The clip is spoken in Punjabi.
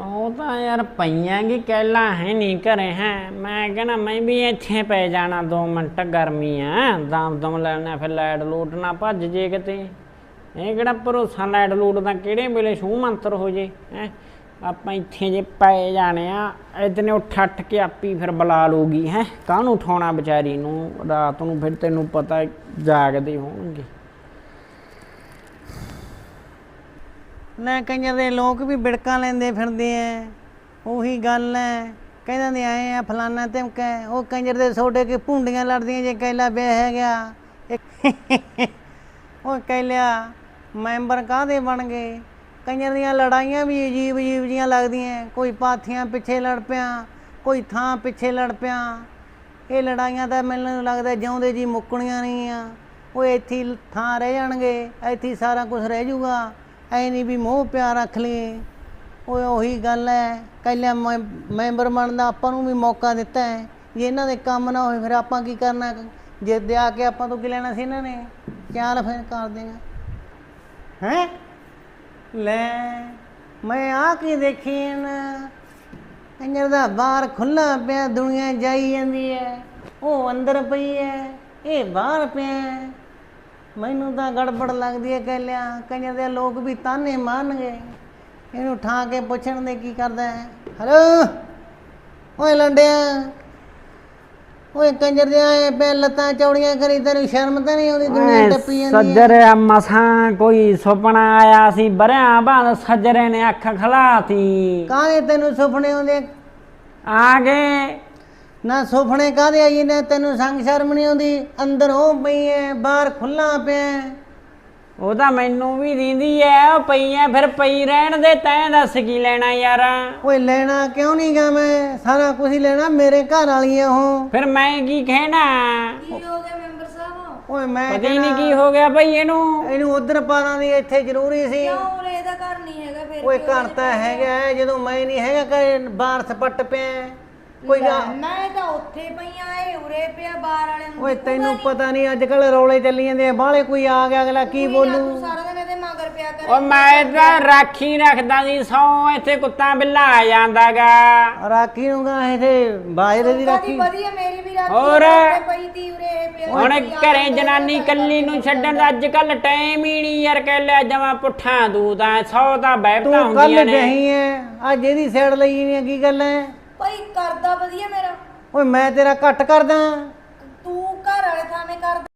ਉਹ ਤਾਂ ਯਾਰ ਪਈਆਂ ਕੀ ਕਹਿਲਾ ਹੈ ਨਹੀਂ ਘਰੇ, ਹੈ। ਮੈਂ ਕਹਿੰਦਾ ਮੈਂ ਵੀ ਇੱਥੇ ਪੈ ਜਾਣਾ 2 ਮਿੰਟ ਗਰਮੀ ਆ। ਦਮ ਦਮ ਲੈਣਾ ਫਿਰ ਲਾਈਟ ਲੂਟ ਨਾ ਭੱਜ ਜੇ ਕਿਤੇ। ਇਹ ਕਿਹੜਾ ਭਰੋਸਾ ਲਾਈਟ ਲੂਟ ਦਾ ਕਿਹੜੇ ਵੇਲੇ ਛੂ ਮੰਤਰ ਹੋ ਜੇ, ਹੈ। ਆਪਾਂ ਇੱਥੇ ਜੇ ਪੈ ਜਾਣੇ ਆ ਇਤਨੇ ਉੱਠ ਉੱਠ ਕੇ ਆਪੀ ਫਿਰ ਬੁਲਾ ਲੂਗੀ ਹੈ। ਕਾਹਨੂੰ ਉਠਾਉਣਾ ਵਿਚਾਰੀ ਨੂੰ? ਰਾਤ ਨੂੰ ਫਿਰ ਤੈਨੂੰ ਪਤਾ ਜਾਗਦੇ ਹੋਣਗੇ। ਲੈ ਕਈਆਂ ਦੇ ਲੋਕ ਵੀ ਬਿੜਕਾਂ ਲੈਂਦੇ ਫਿਰਦੇ ਐ। ਉਹੀ ਗੱਲ ਐ। ਕਹਿੰਦੇ ਨੇ ਆਏ ਆ, ਫਲਾਨਾ ਧਮਕਾ ਹੈ। ਉਹ ਕੰਜਰ ਦੇ ਸੋਡੇ ਕੇ ਭੁੰਡੀਆਂ ਲੜਦੀਆਂ ਜੇ ਕੈਲਾ ਵਿਆਹ ਹੈ ਗਿਆ ਇੱਕ- ਉਹ ਕਹਿਲਿਆ ਮੈਂਬਰ ਕਾਹਦੇ ਬਣ ਗਏ? ਕੰਜਰ ਦੀਆਂ ਲੜਾਈਆਂ ਵੀ ਅਜੀਬ ਅਜੀਬ ਜੀਆਂ ਲੱਗਦੀਆਂ। ਕੋਈ ਪਾਥੀਆਂ ਪਿੱਛੇ ਲੜ ਪਿਆ, ਕੋਈ ਥਾਂ ਪਿੱਛੇ ਲੜ ਪਿਆ। ਇਹ ਲੜਾਈਆਂ ਤਾਂ ਮੈਨੂੰ ਲੱਗਦਾ ਜਿਉਂਦੇ ਜੀ ਮੁੱਕਣੀਆਂ ਨਹੀਂ ਆ ਉਹ ਇੱਥੇ ਥਾਂ ਰਹਿ ਜਾਣਗੇ, ਇੱਥੇ ਸਾਰਾ ਕੁਝ ਰਹਿ ਜਾਊਗਾ ਐ ਨਹੀਂ ਵੀ ਮੋਹ ਪਿਆਰ ਰੱਖ ਲਈਏ ਓਏ ਉਹੀ ਗੱਲ ਹੈ ਕਹਿਲਿਆ ਮੈਂ ਮੈਂਬਰ ਬਣਨ ਦਾ ਆਪਾਂ ਨੂੰ ਵੀ ਮੌਕਾ ਦਿੱਤਾ ਹੈ ਜੇ ਇਹਨਾਂ ਦੇ ਕੰਮ ਨਾ ਹੋਏ ਫਿਰ ਆਪਾਂ ਕੀ ਕਰਨਾ? ਜੇ ਦੇ ਆ ਕੇ ਆਪਾਂ ਤੋਂ ਕੀ ਲੈਣਾ ਸੀ ਇਹਨਾਂ ਨੇ? ਚੱਲ ਫਿਰ ਕਰ ਦੇਗਾ ਹੈ? ਲੈ ਮੈਂ ਆ ਕੀ ਦੇਖੀ ਨਾ ਕੰਜਰ ਦਾ ਬਾਹਰ ਖੁੱਲਾ ਪਿਆ ਦੁਨੀਆ ਜਾਈ ਜਾਂਦੀ ਹੈ ਉਹ ਅੰਦਰ ਪਈ ਹੈ ਇਹ ਬਾਹਰ ਪਿਆ। ਮੈਨੂੰ ਤਾਂ ਗੜਬੜ ਲੱਗਦੀ ਹੈ ਕਹਿਲਿਆ ਕੰਜਰ ਦੇ ਲੋਕ ਵੀ ਤਾਨੇ ਮਾਰਨਗੇ। ਇਹਨੂੰ ਠਾ ਕੇ ਪੁੱਛਣ ਦੇ ਕੀ ਕਰਦਾ ਹੈ? ਹਲੋ ਓਏ ਲੰਡਿਆ ਓਏ ਕੰਜਰ ਦੇ ਆਏ ਪੈ ਲੱਤਾਂ ਚੌੜੀਆਂ ਕਰੀ ਤੈਨੂੰ ਸ਼ਰਮ ਤਾਂ ਨਹੀਂ ਆਉਂਦੀ ਦੁਨੀਆ ਟੱਪੀ ਜਾਂਦੀ ਹੈ ਸੱਜਰ ਮਸਾਂ ਕੋਈ ਸੁਪਨਾ ਆਇਆ ਸੀ ਬਰਿਆਂ ਬਾਅਦ ਸੱਜਰੇ ਨੇ ਅੱਖ ਖਲਾਤੀ। ਕਾਹਦੇ ਤੈਨੂੰ ਸੁਪਨੇ ਆਉਂਦੇ? ਆ ਗਏ। ਨਾ ਸੁਪਨੇ ਕਾਹਦੇ ਆਈ ਨੇ? ਤੈਨੂੰ ਸੰਗ ਸ਼ਰਮ ਨਹੀਂ ਆਉਂਦੀ? ਅੰਦਰ ਪਈ ਐ ਬਾਹਰ ਖੁੱਲਾ ਪਿਆ। ਉਹ ਤਾਂ ਮੈਨੂੰ ਵੀ ਦਿੰਦੀ ਐ ਉਹ ਪਈ ਐ ਫਿਰ ਪਈ ਰਹਿਣ ਦੇ ਤੈਂ ਦੱਸ ਕੀ ਲੈਣਾ ਯਾਰ? ਓਏ ਲੈਣਾ ਕਿਉਂ ਨਹੀਂ ਗਾ ਮੈਂ? ਸਾਰਾ ਕੁਝ ਹੀ ਲੈਣਾ ਮੇਰੇ ਘਰ ਵਾਲੀ ਉਹ ਫਿਰ ਮੈਂ ਕੀ ਕਹਿਣਾ? ਕੀ ਹੋ ਗਿਆ ਮੈਂਬਰ ਸਾਹਿਬ? ਓਏ ਮੈਂ ਪਤਾ ਹੀ ਨਹੀਂ ਕੀ ਹੋ ਗਿਆ ਬਈ ਇਹਨੂੰ। ਇਹਨੂੰ ਉਧਰ ਪਾਣਾ ਦੀ ਇੱਥੇ ਜ਼ਰੂਰੀ ਸੀ। ਕਿਉਂ ਉਰੇ ਇਹਦਾ ਘਰ ਨਹੀਂ ਹੈਗਾ ਫਿਰ? ਓਏ ਘਰ ਤਾਂ ਹੈਗਾ ਹੈ, ਜਦੋਂ ਮੈਂ ਨਹੀਂ ਹੈਗਾ ਘਰੇ ਬਾਹਰ ਸਪੱਟ ਪਿਆ। ਕੋਈ ਲੈ, ਗੱਲ ਮੈਂ ਤਾਂ ਉੱਥੇ ਪਈਆਂ ਏ ਉਰੇ ਪਿਆ ਬਾਹਰ ਵਾਲਿਆਂ ਨੂੰ ਓਏ ਤੈਨੂੰ ਪਤਾ ਨਹੀਂ ਅੱਜ ਕੱਲ ਰੌਲੇ ਚੱਲੀ ਜਾਂਦੇ ਆ ਬਾਹਲੇ ਕੋਈ ਆ ਗਿਆ ਅਗਲਾ ਕੀ ਤੂੰ ਬੋਲੂ? ਸਾਰਾ ਦਿਨ ਇਹਦੇ ਮਗਰ ਪਿਆ ਕਰ। ਉਹ ਮੈਂ ਤਾਂ ਰਾਖੀ ਰੱਖਦਾ ਸੀ ਸੌ ਇੱਥੇ ਕੁੱਤਾ ਬਿੱਲਾ ਆ ਜਾਂਦਾਗਾ। ਰਾਖੀ ਨੂੰ ਗਾ ਇਹਦੇ ਬਾਜਰੇ ਦੀ ਰਾਖੀ। ਵਧੀਆ ਮੇਰੀ ਵੀ ਰਾਖੀ ਹੋਰ? ਉੱਥੇ ਪਈ ਤੀ ਉਰੇ ਪਿਆ। ਹੁਣ ਘਰੇ ਜਨਾਨੀ ਕੱਲੀ ਨੂੰ ਛੱਡਣ ਦਾ ਅੱਜ ਕੱਲ ਟਾਈਮ ਹੀ ਨਹੀਂ ਯਾਰ ਕਹਿ ਲਿਆ ਜਮਾ ਪੁੱਠਾ ਦੂਦਾ ਸੌ ਤਾਂ ਬਹਿਬਤਾਂ ਤੂੰ ਕੱਲ ਹੁੰਦੀਆਂ ਨੇ। ਗਈ ਐ ਅੱਜ ਇਹਦੀ ਸਾਈਡ ਲਈ ਨਹੀਂ ਕੀ ਗੱਲ ਐ? ਭਾਈ ਕਰਦਾ ਵਧੀਆ ਮੇਰਾ। ਓਏ ਮੈਂ ਤੇਰਾ ਘੱਟ ਕਰਦਾ। ਤੂੰ ਘਰ ਵਾਲੇ ਥਾਵੇਂ ਕਰਦਾ।